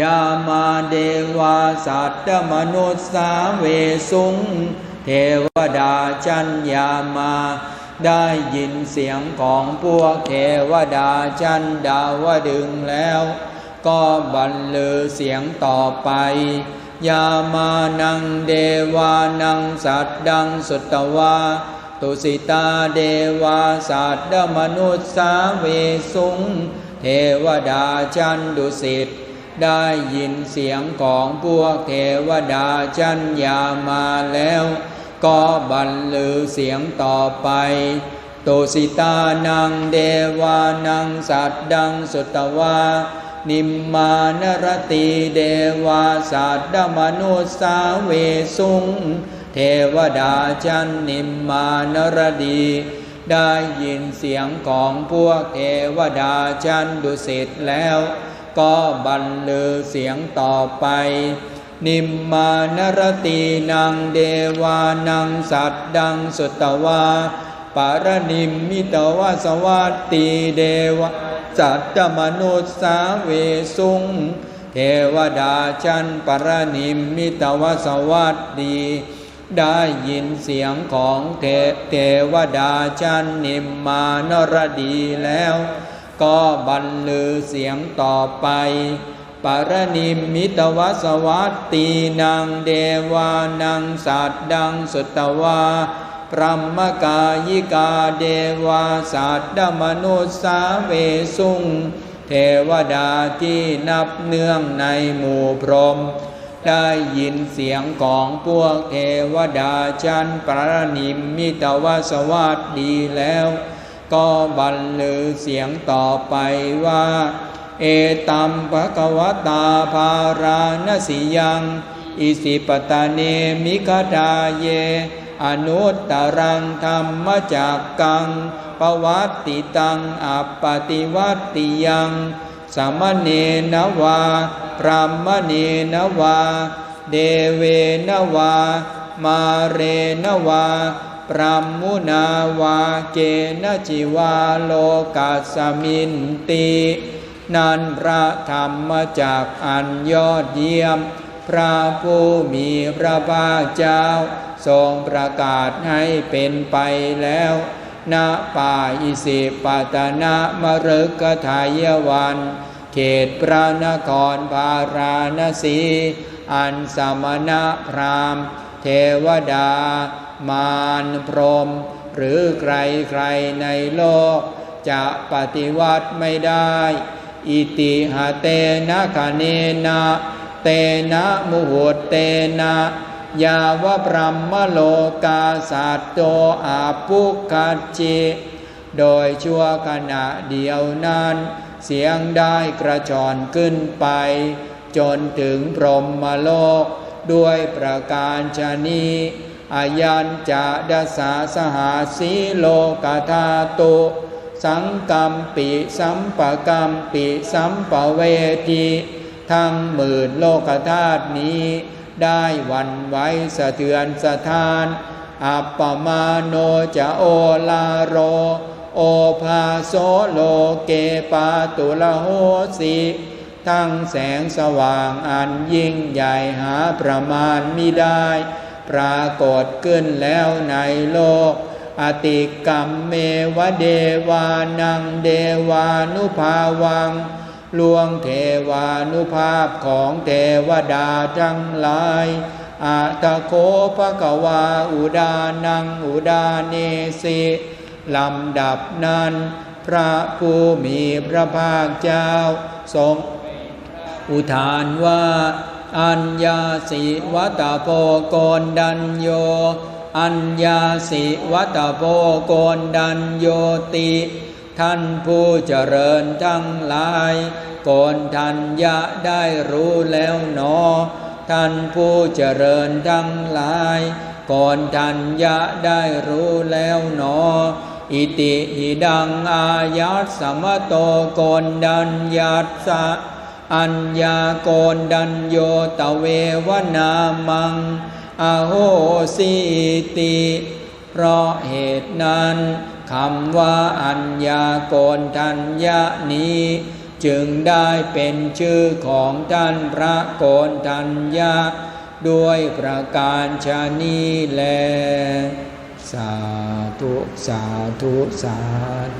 ยามาเดวาสัตตมนุษย์สาเวสุง เทวดาจันยามา ได้ยินเสียงของพวกเทวดาจันดาวดึงแล้ว ก็บรรลือเสียงต่อไป ยามานังเดวานังสัตดังสุตตวาตุสิตาเดวาสัตดมนุษย์สาเวสุง เทวดาจันดุสิต ได้ยินเสียงของพวกเทวดาจันยามาแล้ว ก็บรรลือเสียงต่อไป โตสิตานังเดวานังสัตดังสุตตวา นิมมานรติเดวาสัตดมนุสาเวสุง เทวดาจันนิมมานรดีได้ยินเสียงของพวกเทวดาจันดุสิตแล้ว ก็บรรลือเสียงต่อไป นิมมานรตีนังเดวานังสัตดังสุตตวาปารนิมมิตวาสวัตตีเดวะสัตตมนุษสาเวสุงเทวดาจันปรนิมมิตวสวัสดี ได้ยินเสียงของเทเทวดาจันนิมมานรดีแล้ว ก็บรรลือเสียงต่อไป ปรนิมมิตวสวัตตีนางเดวานังสัตดังสุตตวาพรหมกายิกาเดวาสัตดมนุษสาเวสุง เทวดาที่นับเนื่องในหมู่พรหมได้ยินเสียงของพวกเทวดาจันปรนิมมิตวสวัสดีแล้ว ก็บรรลือเสียงต่อไปว่า เอตัมภะกวตาภาราณสิยังอิสิปตาเนมิคดาเย อนุตตรังธรรมจักกังปวัตติตังอัปปติวัตติยังสมเณนวาพรหมเณนวา เดเวนวา มาเรนวา ปรหมุนาวาเกณจิวาโลกัสมินตินันพระธรรมจากอันยอดเยี่ยม พระผู้มีพระภาคเจ้า ทรงประกาศให้เป็นไปแล้วณป่าอิสิปตนะมฤกทายวัน เขตพระนครพาราณสี อันสมณะพราหมณ์ เทวดา มารพรหมหรือใครใครๆในโลก จะปฏิวัติไม่ได้ อิติหะเตนะคะเนนะเตนะมุหุเตนะยาวะพรหมโลกาสัตโตอาปุคัจจิโดยชั่วขณะเดียวนั้น เสียงได้กระจรขึ้นไป จนถึงพรหมโลกด้วยประการชนี้ อายัญจะดัสาสหาสีโลกธาตุสังกัมปิสัมปกรรมปิสัมปเวทีทั้งหมื่นโลกธาตุนี้ ได้วันไหวสะเทือนสะท้าน อัปปมาโนจะโอลาโร โอภาโสโลเกปาตุละโหสิทั้งแสงสว่างอันยิ่งใหญ่หาประมาณมิได้ ปรากฏขึ้นแล้วในโลก อติกรรมเมวเดวานังเดวานุภาวังลวงเทวานุภาพของเทวดาทั้งหลายอาตะโคภะกวาอุดานังอุดาเนสิลำดับนั้น พระผู้มีพระภาคเจ้าทรงอุทานว่า อัญญาสิวัตโพโกนดัญโย อัญญาสิวัตโพโกนดัญโยติ ท่านผู้เจริญทั้งหลาย โกนทัญญะได้รู้แล้วหนอ ท่านผู้เจริญทั้งหลายโกนทัญญะได้รู้แล้วหนอ อิติหิดังอายัสสมโตโกนดัญญัสสะ อัญญาโกนดัญโยตเววนามัง อโหสิติ เพราะเหตุนั้นคำว่าอัญญาโกนทัญญานี้ จึงได้เป็นชื่อของท่านพระโกนทัญญาด้วยประการชนีแล สาธุ สาธุ สา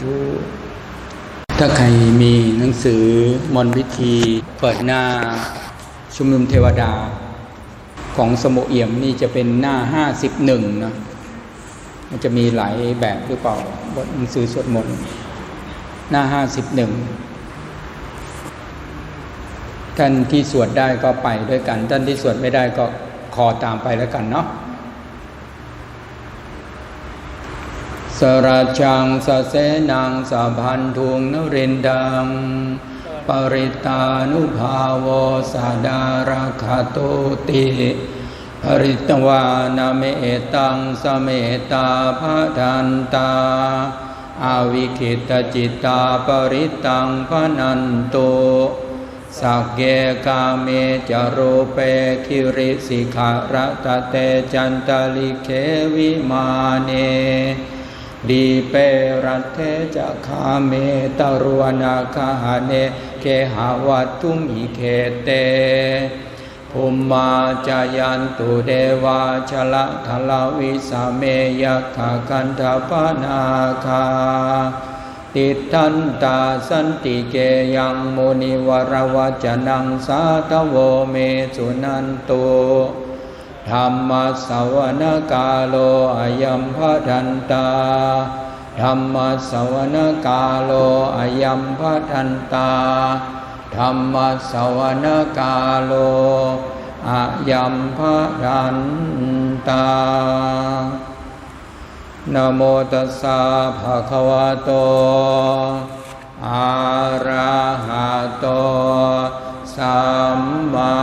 ธุ ถ้าใครมีหนังสือมนต์พิธีเปิดหน้าชุมนุมเทวดา ของสมุเอี่ยมนี่จะเป็นหน้าห้าสิบหนึ่งนะมันจะมีหลายแบบหรือเปล่าบทหนังสือสวดมนต์หน้าห้าสิบหนึ่งท่านที่สวดได้ก็ไปด้วยกัน ท่านที่สวดไม่ได้ก็คอตามไปแล้วกันเนาะ สราชังสเสนังสาพันทุงนรินดัง ปริตานุภาวสาดาราคาโตติปริตวานาเมตังสเมตาภาทันตา อาวิคิตจิตตาปริตังพนันโตสักเกกาเมจารูเปคิริสิขารตะเตจันตลิเควิมาเน ดีเปรัตเทจะคาเมตรวนาคาหเนเคหาวัตุมิเคเตภุมมาจายันตุเดวาชละทลาวิสาเมยัคขกันทปนาคา ติทันตาสันติเกยังโมนิวรวจนังสาทโวเมสุนันตุ ธรรมสวนกาโลอายัมพะทันตาธรรมสวนกาโลอายัมพะทันตาธรรมสวนกาโลอายัมพะทันตานโมตัสสะภะคะวะโตอะระหะโตสัมมา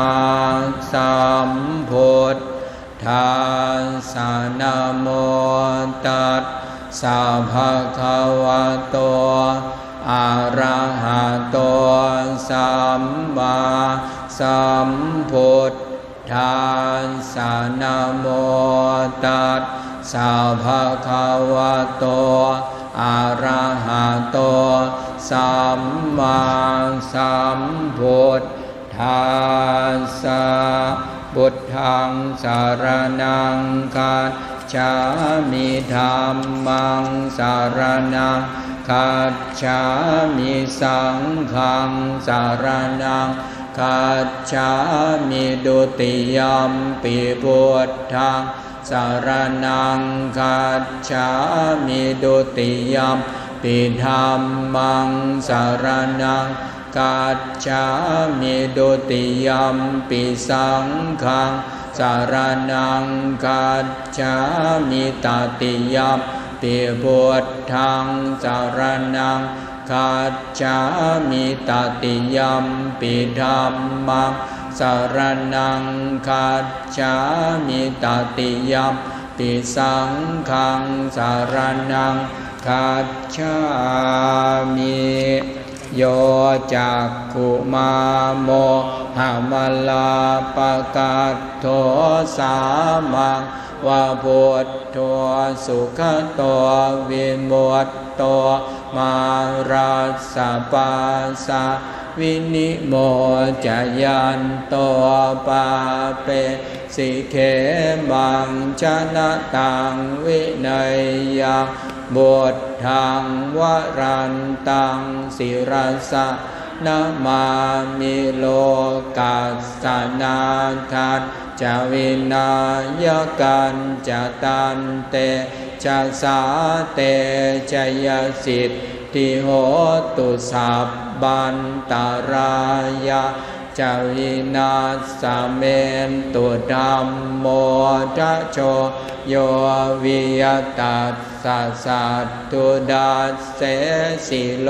สัมพุทธ สสะนโมตัสสะภะคะวะโตอะระหะโตสัมมาสัมพุทธัสสะนโมตัสสะภะคะวะโตอะระหะโตสัมมาสัมพุทธัสสะ บุตทังสารนังคัจฉามิธรรมังสารนังคัจฉามิสังฆังสารนังคัจฉามิดุติยมปิพุทธังสารนังคัจฉามิดุติยมปิธรรมังสารนัง คัจฉามิดุติยมปิสังฆังสารนังคัจฉามิตติยมปิพุทธังสารนังคัจฉามิตติยมปิธรรมังสารนังคัจฉามิตติยมปิสังฆังสารนังคัจฉามิ โยจักขุมาโมหามลาปะกาศโทสามังวาพุทโธสุขโตวิมุตโตมาราสปาสาวินิโมจายันโตปาเปสิเขมังชนะตังวินัยยัง บุตทังวรันตังศิรสะนามามิโลกัสสนาทันจะวินายกันจะตันเตจะสาเตจยสิทธิโหตุสัพบันตารายาจาวินาสเมนตุดัมโมทะโชโยวิยตัส สะสัตตุดัสเสสิโล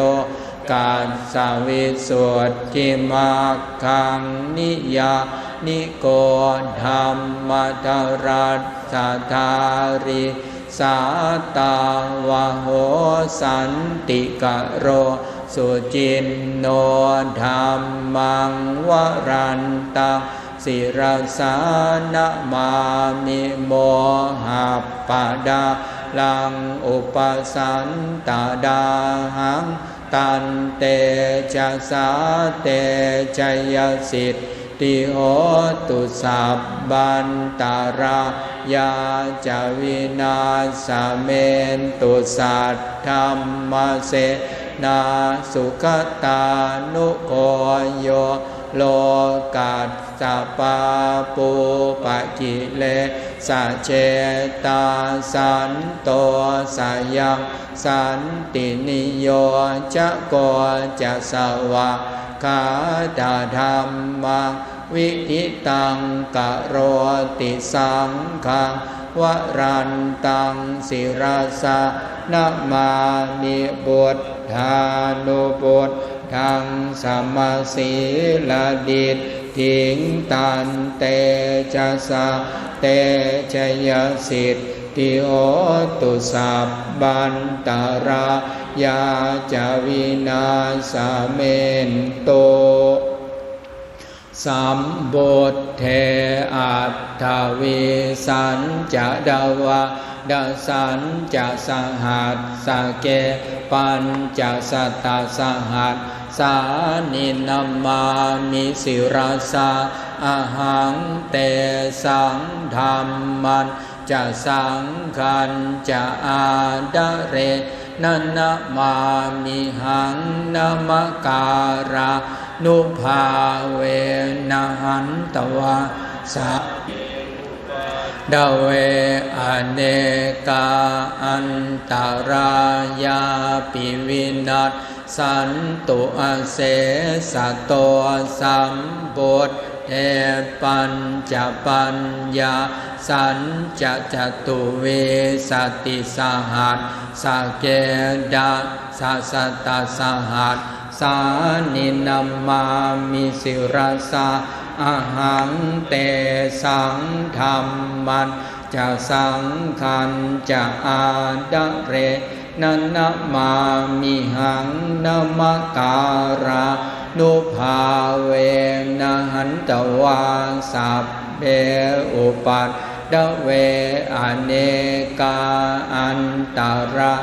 กาสวิสุทธิมักขังนิยานิโกธรรมทรัสสทาริสาตาวโหสันติกะโร สุจินโนธรรมังวรันตังศิรสานะมามิโมหะปะดา ลังอุปสันตาดาหังตันเตจะสาเตชยสิทติโหตุสัพบันตารายาจวินาสเมนตุสัตธรรมเสนาสุขตานุโกโย โลกัสสปาปูปะกิเลสะเจตาสันโตสายังสันตินิโยจะโกจะสวะคาตาธรรมังวิธิตังกะโรติสังขังวรันตังศิราสะนามามิบุตธานุบุต ทางสมมาศีลดิตทิงตันเตจะสะเตชยสิทธิโอตุสัพบันตารายาจวินาสเมนโตสัมบุตเทอัตถวิสันจะดาวะดาสันจะสหัสสเกปัญจะสตาสหัส สานินามามิสิรสาอาหังเตสังธรรมันจะสังคันจะอาดเรนันามามิหังนามการานุภาเวนะหันตวาสะ ดเวอเนกาอันตารายาปิวินัสสันตุอเสสะโตสัมบุตเอปัญจปัญญา สันจะจตุเวสติสหัสสเกดาสัสตาสหัสสานินามามิสิราสา อาหังเตสังธรรมันจะสังคันจะอาดเรนันามามิหังนามการานุภาเวนหันตวาสัพเบอุปัตดเวอเนกาอันตรา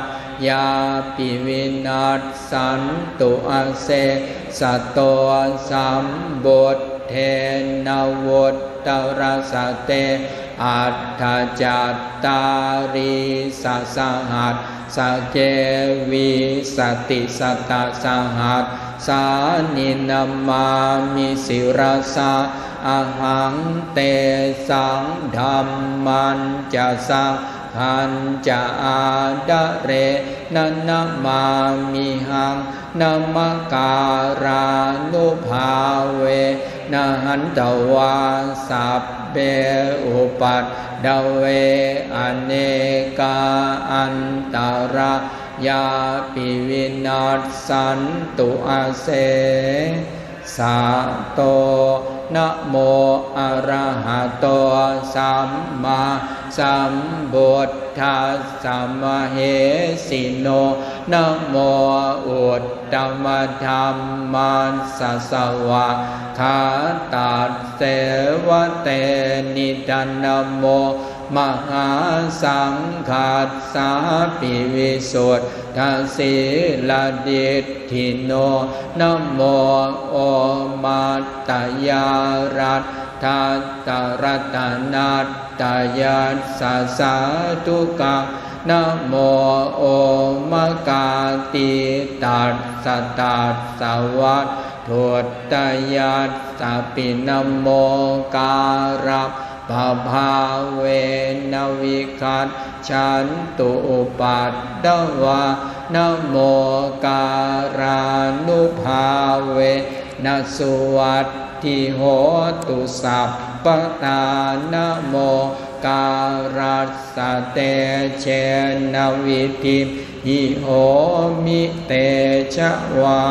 ยาปิวินัสสันตุอเสสตโตสัมบุต เทนวุตตรสเตอัตถจัตตาริสสหัสสเกวิสติสตาสหัสสานินามามิสิราสาอาหังเตสังธรรมันจะสังพันจะอาดะเรนันนามามิหังนามการานุภาเว นหันตวาสัพเบอุปัตดเวอเนกาอันตารายาปิวินาสสันตุอาเสสาโต นะโมอะระหะโตสัมมาสัมบุทธัสสะมะเหสิโนนะโมอุตตมธรรมัสสะสวะคาตัสเสวะเตนิดานโม มหาสังฆาสาปิวิสุทธาสีลดิทิโนนโมโอมาตยารัตทัตตรัตนัตตยัสสะสาธุกังนโมโอมกาติตัสสตัสสวัตถุตยัสสะปินโมการะ ปะภาเวนวิคัตฉันตุปัตตวานโมการานุภาเวนสุวัตทิโหตุสัพปตานโมการัสเตเชนวิธิหิโหมิเตชะวา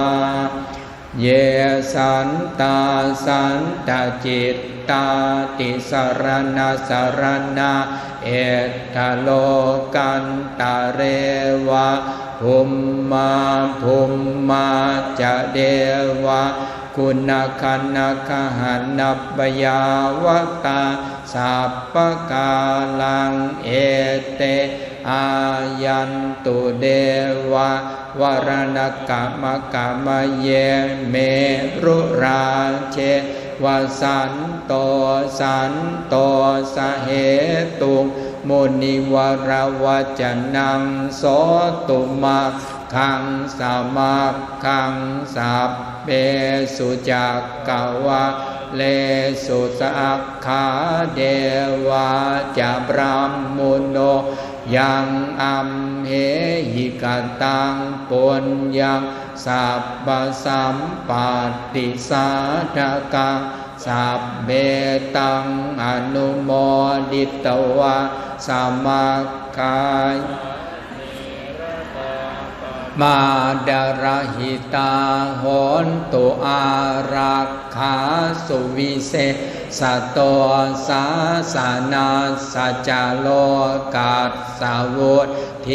เยสันตาสันตจิตตาติสรณาสรณาเอตโลกันตาเรวะภุมมาภุมมาจะเดวะคุณคันคหันนับยาวตาสัพปกาลังเอเตอายันตุเดวะ วรณกะมะกะมเยเมรุราเชวสันโตสันโตสเหตุมุนิวรวจนังโสตุมาคังสามาคังสัพเปสุจักกวะเลสุสักขาเดวาจะบรามมุโนยังอัม เหหิกตังปุญญังสัพพสัมปติสาทกังสัพเบตังอนุโมดิตวะสัมมาคายมาดารหิตาหนตุอารักขาสุวิเศษ สตโตสาสานาสัจโลกาสาวุธเท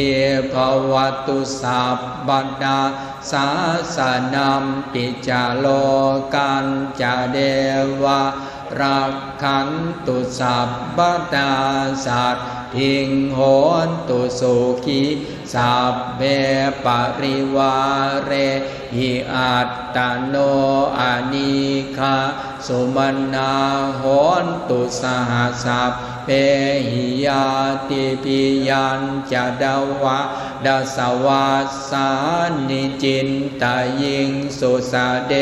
พวตุสัพบดาสาสนามปิจาโลกันจเดวะรักขันตุสัพบดาสัต ทิงโหนตุสุขีสัพเบปริวาเรหิอัตตโนอนิคาสุมนาโหนตุสหสัพเปหิยาติปิยันจะดาวะดาสวาสานิจินตายิงสุสาเด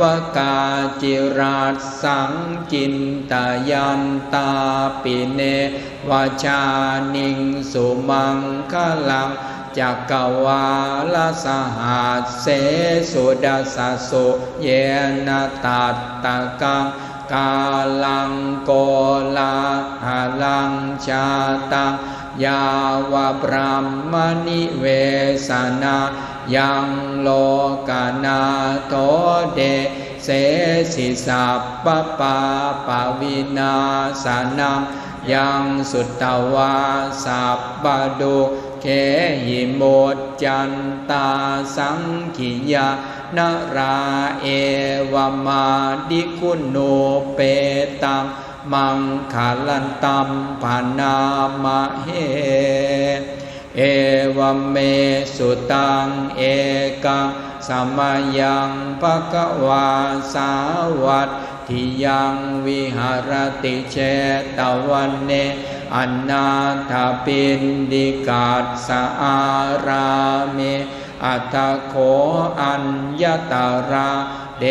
วกาจิราชสังจินตายันตาปิเนวาชานิงสุมังคลังจักกวาลสหัสเสสุดาสสุเยนตัตตะกังกาลังโกลาหาลังชาตังยาวะพรามณิเวสนา ยังโลกานาโตเดเสสิสัพปะปาปวินาสานังยังสุตตวาสัพปะดุเขหิโมดจันตาสังขิยานราเอวมาดิคุโนเปตังมังขาลันตัมปานามะเฮ เอวเมสุตังเอกังสมยังปะกวาสาวัตทิยังวิหารติเชตวันเนอนาถปินดิกาสสาอาราเมอัตโขอัญญตารา เด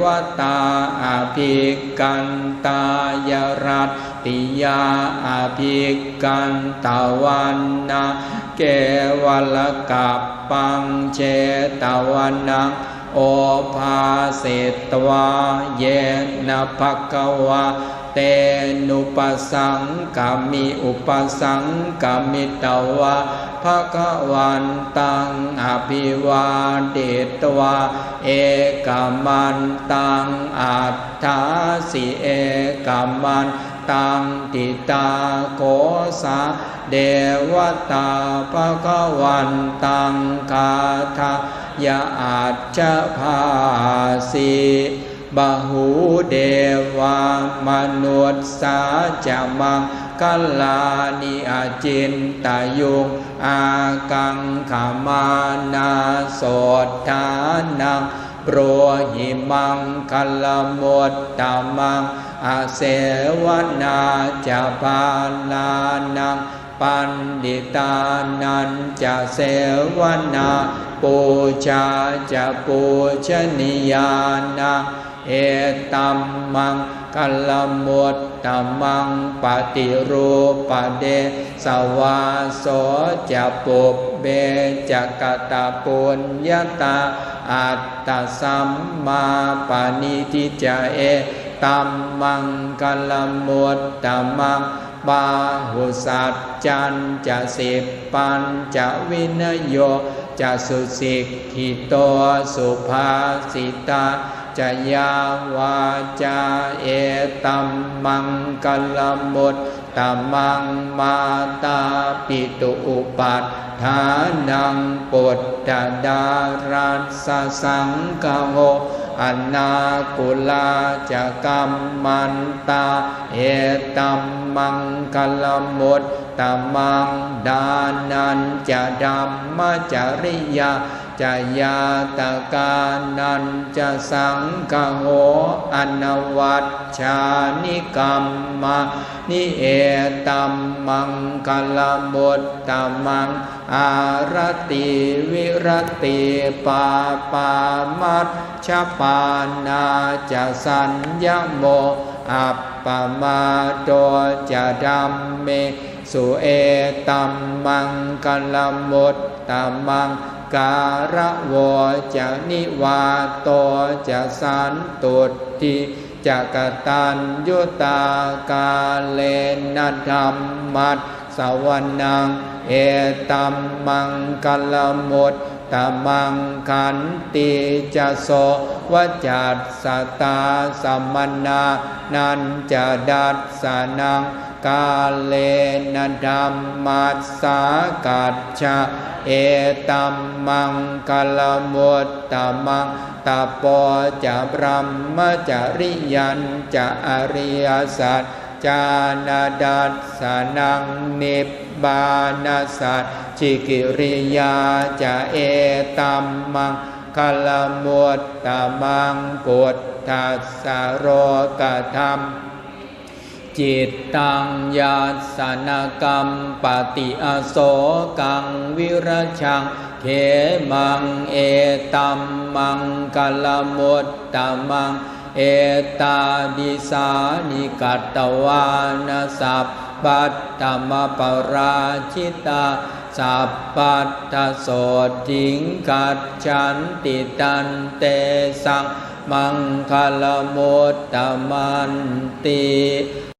วตาอภิกันตายรัตติยาอภิกันตาวันนาเกวลกับปังเจตวันนังโอภาเสตวาเยนะภะควะเตนุปสังกามิอุปสังกามิตวะ ภะคะวันตังอภิวาเดตวะเอกามันตังอัตถาสิเอกามันตังติตาโกสาเดวตาภะคะวันตังคาทายาอาจจะภาสีบาหูเดวามนุษสาจะมัง กัลลานิอาจินตายุงอากังขามานาโสทานังโปรหิมังกัลมดตามังอาเสวนาจะปาลานังปันดิตานันจะเสวนาปูชาจะปูชนียานังเอตัมมัง กัลมุตตมังปฏิรูปเดสวาโสจะปุบเบจักตาปุญญาตา อัตตสัมมาปานิทิจเอตัมมังกัลมุตตมังบาหุสัจจันจะสิบปันจะวินโยจะสุสิกขิโตสุภาสิตา จะยาวาจาเอตัมมังกัลมุตตัมมังมาตาปิตุอุปัฏฐานังปุตตะดารัสสังกโหอนากุลาจะกัมมันตา เอตัมมังกัลมุตตัมมังดานันจะดัมมจริยา จยาตกานันจะสังกโหอนวัตชานิกรรมมานิเอตัมมังกลมุตตมัง อารติวิรติปาปามัชชปานาจะสัญญโมอัปปมาโดจะดัมเม สุเอตัมมังกลมุตตมัง การะวจะนิวาโตจะสันตุติจะกตัญยุตากาเลนะธรรมัสสวนังเอตัมมังกลมุตตมังขันติจะโสวจัตสตาสัมมนา นันจะดัสสนัง กาเลนะธรรมัสสากัจฉะเอตัมมังกลมุตตมังตาปอจะบรมมจริยันจะอริยสัจจานาดัสสนังนิบบานาสัจจิกิริยาจะเอตัมมังคลมุตตมังปุตตัสสโรกธรรม จิตตังยัสนกรรมปฏิอโศกังวิรชังเขมังเอตัมมังกลมุตตมัง เอตาดิสานิกัตตวานาสัพปัตตมปราชิตาสัพปัตตโสทิงกัจฉันติตันเตสังมังคลโมตตมันติ